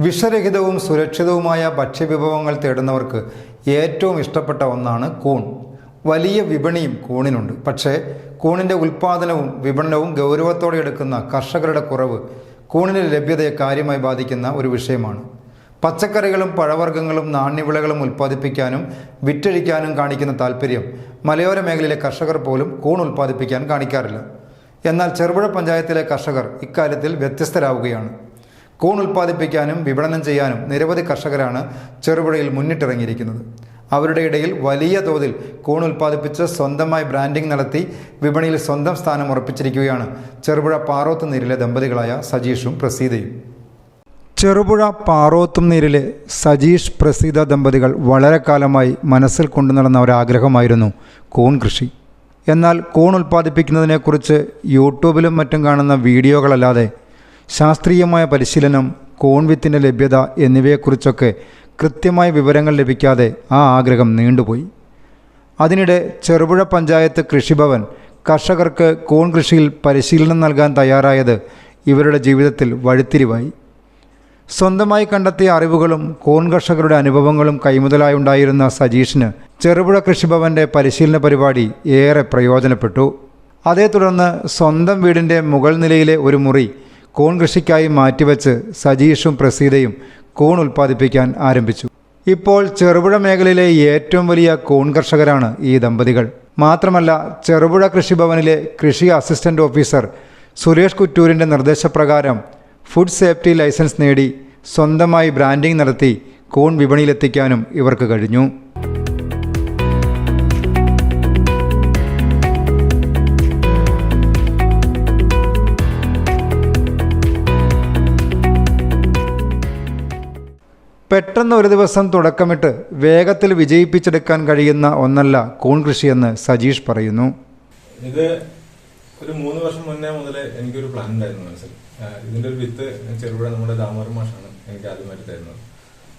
വിഷരഹിതവും സുരക്ഷിതവുമായ ഭക്ഷ്യവിഭവങ്ങൾ തേടുന്നവർക്ക് ഏറ്റവും ഇഷ്ടപ്പെട്ട ഒന്നാണ് കൂൺ. വലിയ വിപണിയും കൂണിനുണ്ട്. പക്ഷേ കൂണിന്റെ ഉൽപ്പാദനവും വിപണനവും ഗൗരവത്തോടെ എടുക്കുന്ന കർഷകരുടെ കുറവ് കൂണിന്റെ ലഭ്യതയെ കാര്യമായി ബാധിക്കുന്ന ഒരു വിഷയമാണ്. പച്ചക്കറികളും പഴവർഗങ്ങളും നാണ്യവിളകളും ഉൽപ്പാദിപ്പിക്കാനും വിറ്റഴിക്കാനും കാണിക്കുന്ന താല്പര്യം മലയോര മേഖലയിലെ കർഷകർ പോലും കൂൺ ഉൽപ്പാദിപ്പിക്കാൻ കാണിക്കാറില്ല. എന്നാൽ ചെറുപുഴ പഞ്ചായത്തിലെ കർഷകർ ഇക്കാര്യത്തിൽ വ്യത്യസ്തരാവുകയാണ്. കൂൺ ഉൽപ്പാദിപ്പിക്കാനും വിപണനം ചെയ്യാനും നിരവധി കർഷകരാണ് ചെറുപുഴയിൽ മുന്നിട്ടിറങ്ങിയിരിക്കുന്നത്. അവരുടെ ഇടയിൽ വലിയ തോതിൽ കൂൺ ഉൽപ്പാദിപ്പിച്ച് സ്വന്തമായി ബ്രാൻഡിംഗ് നടത്തി വിപണിയിൽ സ്വന്തം സ്ഥാനം ഉറപ്പിച്ചിരിക്കുകയാണ് ചെറുപുഴ പാറോത്ത് നീരിലെ ദമ്പതികളായ സജീഷും പ്രസീതയും. ചെറുപുഴ പാറോത്തും പാറോത്തുംനീരിലെ സജീഷ് പ്രസീത ദമ്പതികൾ വളരെ കാലമായി മനസ്സിൽ കൊണ്ടു നടന്ന ഒരാഗ്രഹമായിരുന്നു കൂൺ കൃഷി. എന്നാൽ കൂൺ ഉൽപ്പാദിപ്പിക്കുന്നതിനെക്കുറിച്ച് യൂട്യൂബിലും മറ്റും കാണുന്ന വീഡിയോകളല്ലാതെ ശാസ്ത്രീയമായ പരിശീലനം കോൺവിത്തിന്റെ ലഭ്യത എന്നിവയെക്കുറിച്ചൊക്കെ കൃത്യമായ വിവരങ്ങൾ ലഭിക്കാതെ ആ ആഗ്രഹം നീണ്ടുപോയി. അതിനിടെ ചെറുപുഴ പഞ്ചായത്ത് കൃഷിഭവൻ കർഷകർക്ക് കോൺ കൃഷിയിൽ പരിശീലനം നൽകാൻ തയ്യാറായത് ഇവരുടെ ജീവിതത്തിൽ വഴിത്തിരിവായി. സ്വന്തമായി കണ്ടെത്തിയ അറിവുകളും കോൺ കർഷകരുടെ അനുഭവങ്ങളും കൈമുതലായുണ്ടായിരുന്ന സജീഷിന് ചെറുപുഴ കൃഷിഭവന്റെ പരിശീലന പരിപാടി ഏറെ പ്രയോജനപ്പെട്ടു. അതേ തുടർന്ന് സ്വന്തം വീടിന്റെ മുകൾ നിലയിലെ ഒരു മുറി കൂൺ കൃഷിക്കായി മാറ്റിവെച്ച് സജീഷും പ്രസീതയും കോൺ ഉൽപ്പാദിപ്പിക്കാൻ ആരംഭിച്ചു. ഇപ്പോൾ ചെറുപുഴ മേഖലയിലെ ഏറ്റവും വലിയ കോൺ കർഷകരാണ് ഈ ദമ്പതികൾ. മാത്രമല്ല ചെറുപുഴ കൃഷിഭവനിലെ കൃഷി അസിസ്റ്റന്റ് ഓഫീസർ സുരേഷ് കുറ്റൂരിന്റെ നിർദ്ദേശപ്രകാരം ഫുഡ് സേഫ്റ്റി ലൈസൻസ് നേടി സ്വന്തമായി ബ്രാൻഡിംഗ് നടത്തി കോൺ വിപണിയിലെത്തിക്കാനും ഇവർക്ക് കഴിഞ്ഞു. പെട്ടെന്ന് ഒരു ദിവസം തുടക്കമിട്ട് വേഗത്തിൽ വിജയിപ്പിച്ചെടുക്കാൻ കഴിയുന്ന ഒന്നല്ല കൂൺ കൃഷിയെന്ന് സജീഷ് പറയുന്നു. ഇത് ഒരു മൂന്ന് വർഷം മുന്നേ മുതൽ എനിക്കൊരു പ്ലാൻ ഉണ്ടായിരുന്നു മനസ്സിൽ. ഇതിന്റെ ഒരു വിത്ത് ചെറുപുഴ നമ്മുടെ ദാമോദർ മാഷാണ് എനിക്ക് ആദ്യമായിട്ട് തരുന്നത്.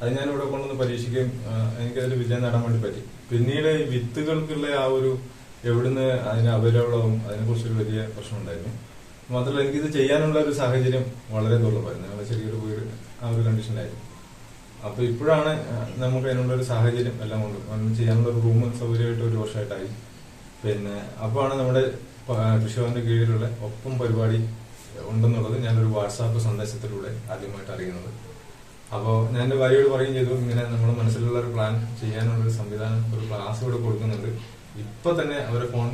അത് ഞാൻ ഇവിടെ കൊണ്ടുവന്ന് പരീക്ഷിക്കുകയും എനിക്കതിൽ വിജയം നേടാൻ വേണ്ടി പറ്റി. പിന്നീട് ഈ വിത്തുകൾക്കുള്ള ആ ഒരു എവിടുന്ന് അതിന് അവൈലബിളാവും അതിനെക്കുറിച്ചൊരു വലിയ പ്രശ്നം ഉണ്ടായിരുന്നു മാത്രമല്ല എനിക്കിത് ചെയ്യാനുള്ള ഒരു സാഹചര്യം വളരെ ദുർലഭമായിരുന്നു. ഞങ്ങൾ ചെറിയൊരു ആ ഒരു കണ്ടീഷനിലായിരുന്നു അപ്പൊ ഇപ്പോഴാണ് നമുക്ക് അതിനുള്ള ഒരു സാഹചര്യം എല്ലാം കൊണ്ട് ചെയ്യാനുള്ള ഒരു റൂം സൗകര്യമായിട്ട് ഒരു വർഷമായിട്ടായി. പിന്നെ ആണ് നമ്മുടെ കൃഷിഭവന്റെ കീഴിലുള്ള ഒപ്പം പരിപാടി ഉണ്ടെന്നുള്ളത് ഞാനൊരു വാട്സാപ്പ് സന്ദേശത്തിലൂടെ ആദ്യമായിട്ട് അറിയുന്നത്. അപ്പോൾ ഞാൻ എന്റെ ഭാര്യയോട് പറയുകയും ചെയ്തു ഇങ്ങനെ നമ്മുടെ മനസ്സിലുള്ള ഒരു പ്ലാൻ ചെയ്യാനുള്ള ഒരു സംവിധാനം ഒരു ക്ലാസ് ഇവിടെ കൊടുക്കുന്നുണ്ട്. ഇപ്പൊ തന്നെ അവരെ ഫോൺ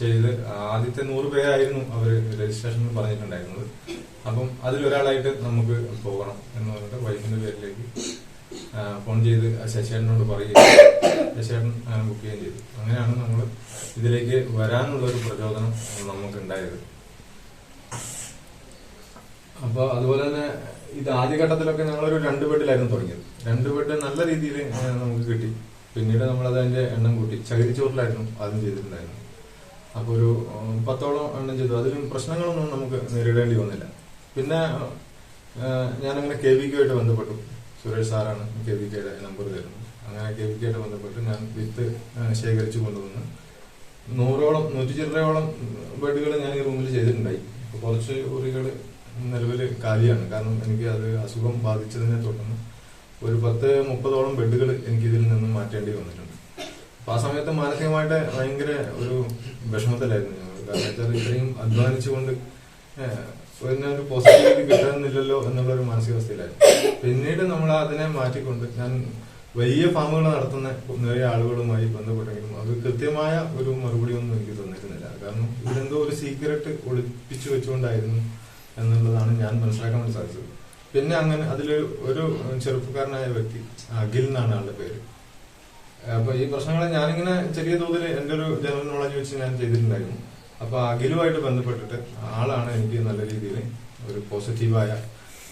ചെയ്ത് ആദ്യത്തെ നൂറ് പേരായിരുന്നു അവർ രജിസ്ട്രേഷനിൽ പറഞ്ഞിട്ടുണ്ടായിരുന്നത്. അപ്പം അതിലൊരാളായിട്ട് നമുക്ക് പോകണം എന്ന് പറഞ്ഞിട്ട് വൈഫിന്റെ പേരിലേക്ക് ചെയ്ത് ശശിയേട്ടനോട് പറയുകയും ശശിയേട്ടൻ അങ്ങനെ ബുക്ക് ചെയ്യുകയും ചെയ്തു. അങ്ങനെയാണ് നമ്മൾ ഇതിലേക്ക് വരാനുള്ള ഒരു പ്രചോദനം നമുക്ക് ഉണ്ടായത് അപ്പൊ അതുപോലെ തന്നെ ഇത് ആദ്യഘട്ടത്തിലൊക്കെ ഞങ്ങളൊരു രണ്ട് ബെഡിലായിരുന്നു തുടങ്ങിയത്. രണ്ട് ബെഡ് നല്ല രീതിയിൽ നമുക്ക് കിട്ടി. പിന്നീട് നമ്മൾ അതിന്റെ എണ്ണം കൂട്ടി. ചകിരിച്ചോറിലായിരുന്നു ആദ്യം ചെയ്തിട്ടുണ്ടായിരുന്നു അപ്പൊ ഒരു പത്തോളം എണ്ണം ചെയ്തു. അതിലും പ്രശ്നങ്ങളൊന്നും നമുക്ക് നേരിടേണ്ടി വന്നില്ല. പിന്നെ ഞാനങ്ങനെ കെ വി ആയിട്ട് ബന്ധപ്പെട്ടു. സുരേഷ് സാറാണ് കെ വി കെയുടെ നമ്പർ തരുന്നത്. അങ്ങനെ കെ വി കെയായിട്ട് ബന്ധപ്പെട്ട് ഞാൻ വിത്ത് ശേഖരിച്ചു കൊണ്ടുവന്ന്. നൂറോളം നൂറ്റി ചില്ലറയോളം ബെഡുകൾ ഞാൻ ഈ റൂമിൽ ചെയ്തിട്ടുണ്ടായി. അപ്പോൾ കുറച്ച് മുറികൾ നിലവിൽ കാലിയാണ്. കാരണം എനിക്ക് അത് അസുഖം ബാധിച്ചതിനെ തുടർന്ന് ഒരു പത്ത് മുപ്പതോളം ബെഡുകൾ എനിക്ക് ഇതിൽ നിന്നും മാറ്റേണ്ടി വന്നിട്ടുണ്ട്. അപ്പം ആ സമയത്ത് മാനസികമായിട്ട് ഭയങ്കര ഒരു വിഷമത്തിലായിരുന്നു ഞങ്ങൾ കാരണം വെച്ചാൽ ഇത്രയും അധ്വാനിച്ചുകൊണ്ട് പിന്നെ ഒരു പോസിറ്റിവിറ്റി കിട്ടുന്നില്ലല്ലോ എന്നുള്ള ഒരു മാനസികാവസ്ഥയിലായിരുന്നു. പിന്നീട് നമ്മൾ അതിനെ മാറ്റിക്കൊണ്ട് ഞാൻ വലിയ ഫാമുകൾ നടത്തുന്ന നിറയെ ആളുകളുമായി ബന്ധപ്പെട്ടെങ്കിലും അത് കൃത്യമായ ഒരു മറുപടി ഒന്നും എനിക്ക് തന്നിരുന്നില്ല. കാരണം ഇതെന്തോ ഒരു സീക്രട്ട് ഒളിപ്പിച്ചു വെച്ചുകൊണ്ടായിരുന്നു എന്നുള്ളതാണ് ഞാൻ മനസ്സിലാക്കാൻ വേണ്ടി സാധിച്ചത്. പിന്നെ അങ്ങനെ അതിൽ ഒരു ചെറുപ്പക്കാരനായ വ്യക്തി അഖിൽ എന്നാണ് ആളുടെ പേര്. അപ്പൊ ഈ പ്രശ്നങ്ങളെ ഞാനിങ്ങനെ ചെറിയ തോതിൽ എന്റെ ഒരു ജനറൽ നോളജ് വെച്ച് ഞാൻ ചെയ്തിട്ടുണ്ടായിരുന്നു. അപ്പൊ അഖിലുമായിട്ട് ബന്ധപ്പെട്ടിട്ട് ആളാണ് എനിക്ക് നല്ല രീതിയിൽ ഒരു പോസിറ്റീവായ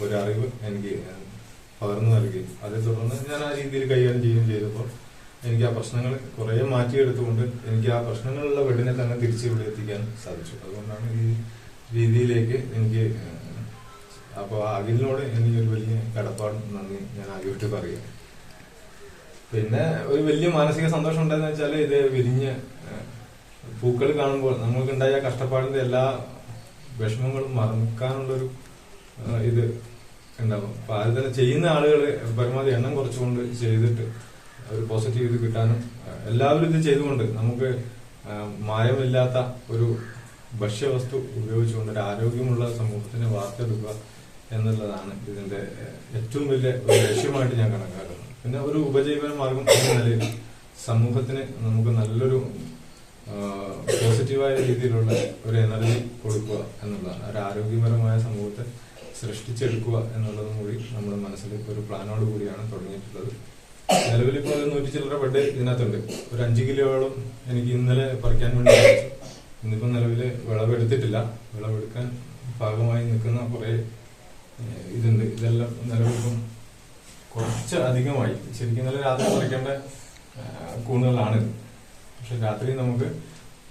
ഒരു അറിവ് എനിക്ക് പകർന്നു നൽകി. അതേ തുടർന്ന് ഞാൻ ആ രീതിയിൽ കൈകാര്യം ചെയ്യുകയും ചെയ്തപ്പോൾ എനിക്ക് ആ പ്രശ്നങ്ങൾ കുറെ മാറ്റിയെടുത്തുകൊണ്ട് എനിക്ക് ആ പ്രശ്നങ്ങളുള്ള വെടിനെ തന്നെ തിരിച്ച് ഇവിടെ എത്തിക്കാൻ സാധിച്ചു. അതുകൊണ്ടാണ് ഈ രീതിയിലേക്ക് എനിക്ക് അപ്പോൾ അഖിലിനോട് എനിക്ക് ഒരു വലിയ കടപ്പാട് നന്ദി ഞാൻ ആദ്യമായിട്ട് പറയുക. പിന്നെ ഒരു വലിയ മാനസിക സന്തോഷം ഉണ്ടെന്ന് വെച്ചാൽ ഇത് വിരിഞ്ഞ് പൂക്കൾ കാണുമ്പോൾ നമ്മൾക്കുണ്ടായ കഷ്ടപ്പാടിന്റെ എല്ലാ വിഷമങ്ങളും മറക്കാനുള്ളൊരു ഇത് ഉണ്ടാവും. അപ്പൊ അത് തന്നെ ചെയ്യുന്ന ആളുകൾ പരമാവധി എണ്ണം കുറച്ചുകൊണ്ട് ചെയ്തിട്ട് ഒരു പോസിറ്റീവ് ഇത് കിട്ടാനും എല്ലാവരും ഇത് ചെയ്തുകൊണ്ട് നമുക്ക് മായമില്ലാത്ത ഒരു ഭക്ഷ്യവസ്തു ഉപയോഗിച്ചുകൊണ്ട് ഒരു ആരോഗ്യമുള്ള സമൂഹത്തിന് വാർത്തെടുക്കുക എന്നുള്ളതാണ് ഇതിന്റെ ഏറ്റവും വലിയ ഒരു ലക്ഷ്യമായിട്ട് ഞാൻ കണക്കാക്കുന്നത്. പിന്നെ ഒരു ഉപജീവന മാർഗം എന്ന നിലയിൽ സമൂഹത്തിന് നമുക്ക് നല്ലൊരു പോസിറ്റീവായ രീതിയിലുള്ള ഒരു എനർജി കൊടുക്കുക എന്നുള്ളതാണ്. ഒരു ആരോഗ്യപരമായ സമൂഹത്തെ സൃഷ്ടിച്ചെടുക്കുക എന്നുള്ളതും കൂടി നമ്മുടെ മനസ്സിൽ ഒരു പ്ലാനോട് കൂടിയാണ് തുടങ്ങിയിട്ടുള്ളത്. നിലവിൽ ഇപ്പോൾ ഒരു നൂറ്റി ചില്ലറ ബെഡ് ഇതിനകത്തുണ്ട്. ഒരു അഞ്ച് കിലോയോളം എനിക്ക് ഇന്നലെ പറിക്കാൻ വേണ്ടി. ഇന്നിപ്പം നിലവിൽ വിളവെടുത്തിട്ടില്ല. വിളവെടുക്കാൻ ഭാഗമായി നിൽക്കുന്ന കുറേ ഇതുണ്ട്. ഇതെല്ലാം നിലവിലിപ്പം കുറച്ച് അധികമായി ശരിക്കും ഇന്നലെ രാത്രി പറിക്കേണ്ട കൂണുകളാണിത്. പക്ഷെ രാത്രി നമുക്ക്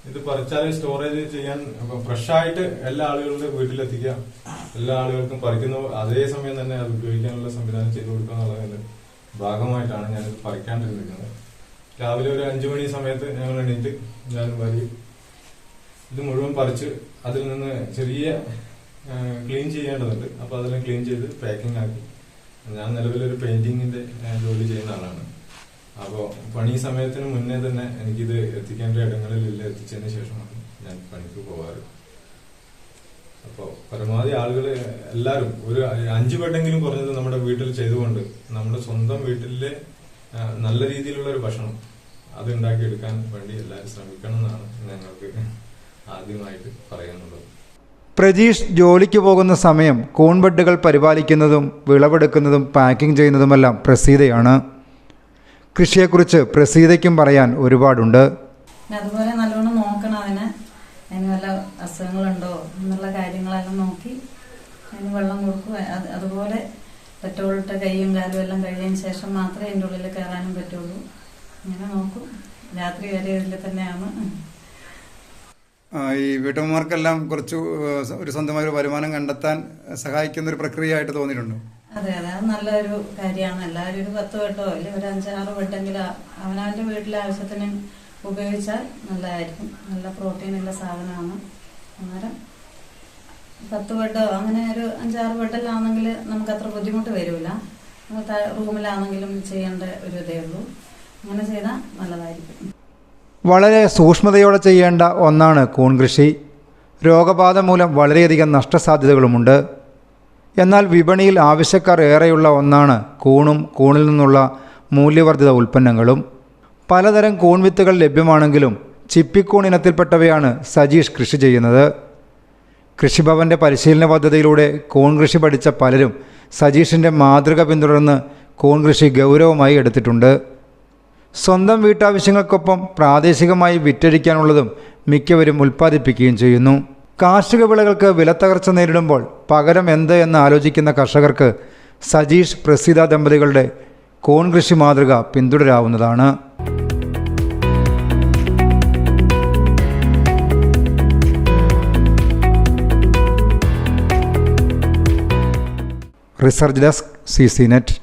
ഇത് പറിച്ചാൽ സ്റ്റോറേജ് ചെയ്യാൻ ഫ്രഷ് ആയിട്ട് എല്ലാ ആളുകളുടെ വീട്ടിലെത്തിക്കാം എല്ലാ ആളുകൾക്കും പറിക്കുന്ന അതേ സമയം തന്നെ അത് ഉപയോഗിക്കാനുള്ള സംവിധാനം ചെയ്തു കൊടുക്കുക എന്നുള്ളതിന്റെ ഭാഗമായിട്ടാണ് ഞാൻ ഞാനിത് പറിക്കാണ്ടിരുന്നിരിക്കുന്നത്. രാവിലെ ഒരു അഞ്ചു മണി സമയത്ത് ഞങ്ങൾ എണീറ്റ് ഞാൻ വരി ഇത് മുഴുവൻ പറിച്ച് അതിൽ നിന്ന് ചെറിയ ക്ലീൻ ചെയ്യേണ്ടതുണ്ട്. അപ്പൊ അതെല്ലാം ക്ലീൻ ചെയ്ത് പാക്കിംഗ് ആക്കി. ഞാൻ നിലവിലൊരു പെയിന്റിങ്ങിന്റെ ജോലി ചെയ്യുന്ന ആളാണ്. അപ്പോൾ പണി സമയത്തിന് മുന്നേ തന്നെ എനിക്കിത് എത്തിക്കേണ്ട ഇടങ്ങളിലില്ല എത്തിച്ചതിന് ശേഷമാണ് ഞാൻ പണിക്ക് പോവാറ് അപ്പോൾ പരമാവധി ആളുകൾ എല്ലാവരും ഒരു അഞ്ച് പെട്ടെങ്കിലും കുറഞ്ഞത് നമ്മുടെ വീട്ടിൽ ചെയ്തുകൊണ്ട് നമ്മുടെ സ്വന്തം വീട്ടിലെ നല്ല രീതിയിലുള്ള ഒരു ഭക്ഷണം അത് ഉണ്ടാക്കിയെടുക്കാൻ വേണ്ടി എല്ലാവരും ശ്രമിക്കണം എന്നാണ് ഞങ്ങൾക്ക് ആദ്യമായിട്ട് പറയാനുള്ളത്. പ്രജീഷ് ജോലിക്ക് പോകുന്ന സമയം കൂൺബെഡുകൾ പരിപാലിക്കുന്നതും വിളവെടുക്കുന്നതും പാക്കിംഗ് ചെയ്യുന്നതുമെല്ലാം പ്രസീതയാണ് കൃഷിയെക്കുറിച്ച് പ്രസീതയ്ക്കും പറയാൻ ഒരുപാടുണ്ട്. അതുപോലെ നല്ലോണം നോക്കണം അതിന്. അതിന് വല്ല അസുഖങ്ങളുണ്ടോ എന്നുള്ള കാര്യങ്ങളെല്ലാം നോക്കി അതിന് വെള്ളം കൊടുക്കും. അത് അതുപോലെ പെട്രോളിട്ട കൈയും കാലും എല്ലാം കഴിയതിന് ശേഷം മാത്രമേ അതിന്റെ ഉള്ളിൽ കയറാനും പറ്റുള്ളൂ. അങ്ങനെ നോക്കും. രാത്രി വരെ ഇതിൽ തന്നെയാണ്. ഈ വീട്ടമ്മമാർക്കെല്ലാം കുറച്ച് ഒരു സ്വന്തമായ ഒരു വരുമാനം കണ്ടെത്താൻ സഹായിക്കുന്ന ഒരു പ്രക്രിയ ആയിട്ട് തോന്നിയിട്ടുണ്ടോ? അതെ അതെ. അത് നല്ലൊരു കാര്യമാണ്. എല്ലാവരും ഒരു പത്ത് വട്ടോ അല്ലെങ്കിൽ ഒരു അഞ്ചാറ് വെട്ടെങ്കിലും അവനവന്റെ വീട്ടിലെ ആവശ്യത്തിന് ഉപയോഗിച്ചാൽ നല്ലതായിരിക്കും. നല്ല പ്രോട്ടീൻ ഉള്ള സാധനമാണ്. അന്നേരം പത്ത് വട്ടോ അങ്ങനെ ഒരു അഞ്ചാറ് വട്ടിലാണെങ്കിൽ നമുക്ക് അത്ര ബുദ്ധിമുട്ട് വരില്ല റൂമിലാണെങ്കിലും ചെയ്യേണ്ട ഒരു ഇതേ ഉള്ളൂ. അങ്ങനെ ചെയ്താൽ നല്ലതായിരിക്കും. വളരെ സൂക്ഷ്മതയോടെ ചെയ്യേണ്ട ഒന്നാണ് കൂൺ കൃഷി. രോഗബാധ മൂലം വളരെയധികം നഷ്ടസാധ്യതകളുമുണ്ട്. എന്നാൽ വിപണിയിൽ ആവശ്യക്കാർ ഏറെയുള്ള ഒന്നാണ് കൂണും കൂണിൽ നിന്നുള്ള മൂല്യവർദ്ധിത ഉൽപ്പന്നങ്ങളും. പലതരം കൂൺ വിത്തുകൾ ലഭ്യമാണെങ്കിലും ചിപ്പിക്കൂൺ ഇനത്തിൽപ്പെട്ടവയാണ് സജീഷ് കൃഷി ചെയ്യുന്നത്. കൃഷിഭവന്റെ പരിശീലന പദ്ധതിയിലൂടെ കൂൺ കൃഷി പഠിച്ച പലരും സജീഷിന്റെ മാതൃക പിന്തുടർന്ന് കൂൺ കൃഷി ഗൗരവമായി എടുത്തിട്ടുണ്ട്. സ്വന്തം വീട്ടാവശ്യങ്ങൾക്കൊപ്പം പ്രാദേശികമായി വിറ്റഴിക്കാനുള്ളതും മിക്കവരും ഉൽപ്പാദിപ്പിക്കുകയും ചെയ്യുന്നു. കാർഷിക വിളകൾക്ക് വിലത്തകർച്ച നേരിടുമ്പോൾ പകരം എന്ത് എന്ന് ആലോചിക്കുന്ന കർഷകർക്ക് സജീഷ് പ്രസീത ദമ്പതികളുടെ കോൺ കൃഷി മാതൃക പിന്തുടരാവുന്നതാണ്. Research desk C C net.